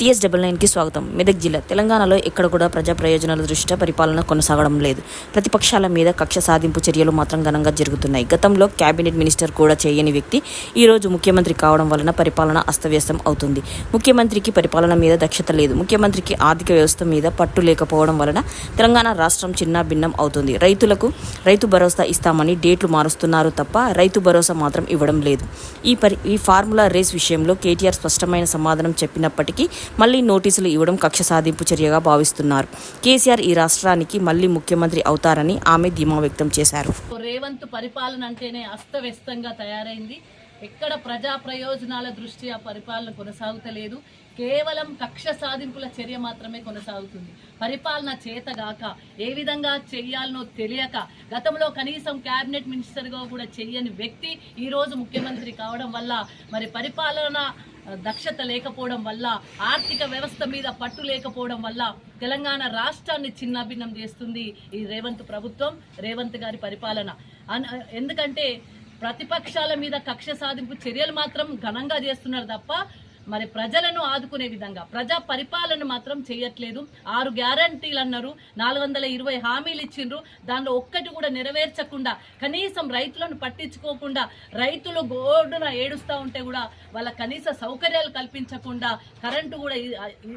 TS double నైన్కి స్వాగతం. మెదక్ జిల్లా తెలంగాణలో ఎక్కడ కూడా ప్రజా ప్రయోజనాల దృష్ట్యా పరిపాలన కొనసాగడం లేదు. ప్రతిపక్షాల మీద కక్ష సాధింపు చర్యలు మాత్రం ఘనంగా జరుగుతున్నాయి. గతంలో కేబినెట్ మినిస్టర్ కూడా చేయని వ్యక్తి ఈ రోజు ముఖ్యమంత్రి కావడం వలన పరిపాలన అస్తవ్యస్తం అవుతుంది. ముఖ్యమంత్రికి పరిపాలన మీద దక్షత లేదు. ముఖ్యమంత్రికి ఆర్థిక వ్యవస్థ మీద పట్టు లేకపోవడం వలన తెలంగాణ రాష్ట్రం చిన్న భిన్నం అవుతుంది. రైతులకు రైతు భరోసా ఇస్తామని డేట్లు మారుస్తున్నారు తప్ప రైతు భరోసా మాత్రం ఇవ్వడం లేదు. ఈ పరి ఈ ఫార్ములా రేస్ విషయంలో కేటీఆర్ స్పష్టమైన సమాధానం చెప్పినప్పటికీ మళ్ళీ నోటీసులు ఇవ్వడం కక్ష సాధింపు చర్యగా భావిస్తున్నారు. కేసీఆర్ ఈ రాష్ట్రానికి మళ్ళీ ముఖ్యమంత్రి అవుతారని ఆమె ధీమా వ్యక్తం చేశారు. రేవంత్ పరిపాలన అంటేనే అస్తవ్యస్తంగా తయారైంది. ఎక్కడ ప్రజా ప్రయోజనాల దృష్ట్యా పరిపాలన కొనసాగుతలేదు. కేవలం కక్ష సాధింపుల చర్య మాత్రమే కొనసాగుతుంది. పరిపాలన చేతగాక ఏ విధంగా చెయ్యాలనో తెలియక గతంలో కనీసం క్యాబినెట్ మినిస్టర్గా కూడా చెయ్యని వ్యక్తి ఈరోజు ముఖ్యమంత్రి కావడం వల్ల మరి పరిపాలన దక్షత లేకపోవడం వల్ల ఆర్థిక వ్యవస్థ మీద పట్టు లేకపోవడం వల్ల తెలంగాణ రాష్ట్రాన్ని చిన్నాభిన్నం చేస్తుంది ఈ రేవంత్ ప్రభుత్వం రేవంత్ గారి పరిపాలన. అన్- ఎందుకంటే ప్రతిపక్షాల మీద కక్ష సాధింపు చర్యలు మాత్రం ఘనంగా చేస్తున్నారు తప్ప మరి ప్రజలను ఆదుకునే విధంగా ప్రజా పరిపాలన మాత్రం చేయట్లేదు. ఆరు గ్యారంటీలు అన్నారు నాలుగు వందల ఇరవై హామీలు ఇచ్చిండ్రు. దానిలో ఒక్కటి కూడా నెరవేర్చకుండా కనీసం రైతులను పట్టించుకోకుండా రైతులు గోడున ఏడుస్తూ ఉంటే కూడా వాళ్ళ కనీస సౌకర్యాలు కల్పించకుండా కరెంటు కూడా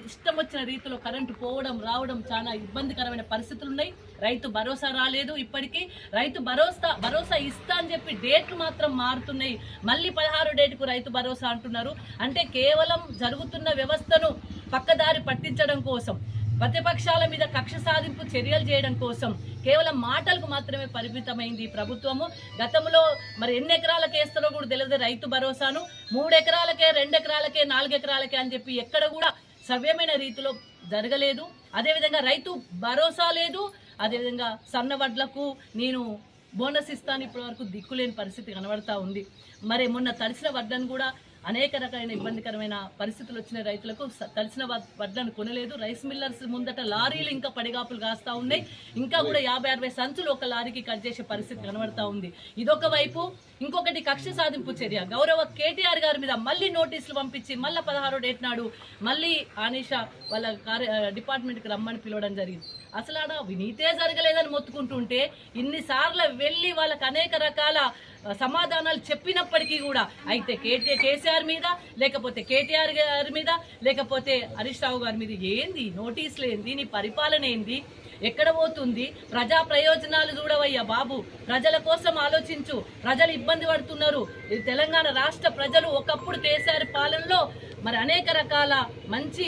ఇష్టం వచ్చిన రీతిలో కరెంటు పోవడం రావడం చాలా ఇబ్బందికరమైన పరిస్థితులు ఉన్నాయి రైతు భరోసా రాలేదు ఇప్పటికీ. రైతు భరోసా భరోసా ఇస్తా అని చెప్పి డేట్లు మాత్రం మారుతున్నాయి. మళ్ళీ పదహారు డేట్కు రైతు భరోసా అంటున్నారు. అంటే కేవలం జరుగుతున్న వ్యవస్థను పక్కదారి పట్టించడం కోసం ప్రతిపక్షాల మీద కక్ష సాధింపు చర్యలు చేయడం కోసం కేవలం మాటలకు మాత్రమే పరిమితమైంది ఈ ప్రభుత్వము. గతంలో మరి ఎన్ని ఎకరాలకు వేస్తారో కూడా తెలియదు రైతు భరోసాను. మూడు ఎకరాలకే రెండు ఎకరాలకే నాలుగు ఎకరాలకే అని చెప్పి ఎక్కడ కూడా సవ్యమైన రీతిలో జరగలేదు. అదేవిధంగా రైతు భరోసా లేదు. అదేవిధంగా సన్న వడ్లకు నేను బోనస్ ఇస్తాను ఇప్పటి వరకు దిక్కులేని పరిస్థితి కనబడతా ఉంది. మరి మొన్న తడిసిన వడ్లను కూడా అనేక రకమైన ఇబ్బందికరమైన పరిస్థితులు వచ్చిన రైతులకు స- వడ్లను కొనలేదు. రైస్ మిల్లర్స్ ముందట లారీలు ఇంకా పడిగాపులు కాస్తా ఉన్నాయి. ఇంకా కూడా యాభై అరవై సంచులు ఒక లారీకి కట్ చేసే పరిస్థితి కనబడతా ఉంది. ఇదొక వైపు ఇంకొకటి కక్ష సాధింపు చర్య. గౌరవ కేటీఆర్ గారి మీద మళ్ళీ నోటీసులు పంపించి మళ్ళీ పదహారు డేట్ నాడు మళ్ళీ ఆనిషా వాళ్ళ కార్య డిపార్ట్మెంట్కి రమ్మని పిలవడం జరిగింది. అసలు ఆడ వినీతే జరగలేదని మొత్తుకుంటుంటే ఇన్నిసార్లు వెళ్ళి వాళ్ళకి అనేక రకాల సమాధానాలు చెప్పినప్పటికీ కూడా అయితే కేటీ కేసీఆర్ మీద లేకపోతే కేటీఆర్ గారి మీద లేకపోతే హరీష్ రావు గారి మీద ఏంది? నోటీసులు ఏంది? నీ పరిపాలన ఏంది? ఎక్కడ పోతుంది? ప్రజా ప్రయోజనాలు చూడవయ్యా బాబు. ప్రజల కోసం ఆలోచించు. ప్రజలు ఇబ్బంది పడుతున్నారు. ఈ తెలంగాణ రాష్ట్ర ప్రజలు ఒకప్పుడు కేసీఆర్ పాలనలో మరి అనేక రకాల మంచి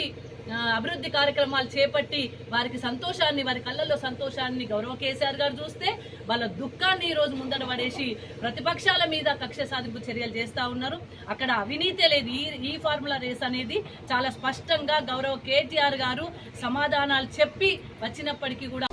అభివృద్ధి కార్యక్రమాలు చేపట్టి వారికి సంతోషాన్ని వారి కళ్ళల్లో సంతోషాన్ని గౌరవ కేసీఆర్ గారు చూస్తే వాళ్ళ దుఃఖాన్ని ఈ రోజు ముందర పడేసి ప్రతిపక్షాల మీద కక్ష సాధింపు చర్యలు చేస్తా ఉన్నారు. అక్కడ అవినీతే లేదు. ఈ ఈ ఫార్ములా రేస్ అనేది చాలా స్పష్టంగా గౌరవ కేటీఆర్ గారు సమాధానాలు చెప్పి వచ్చినప్పటికీ కూడా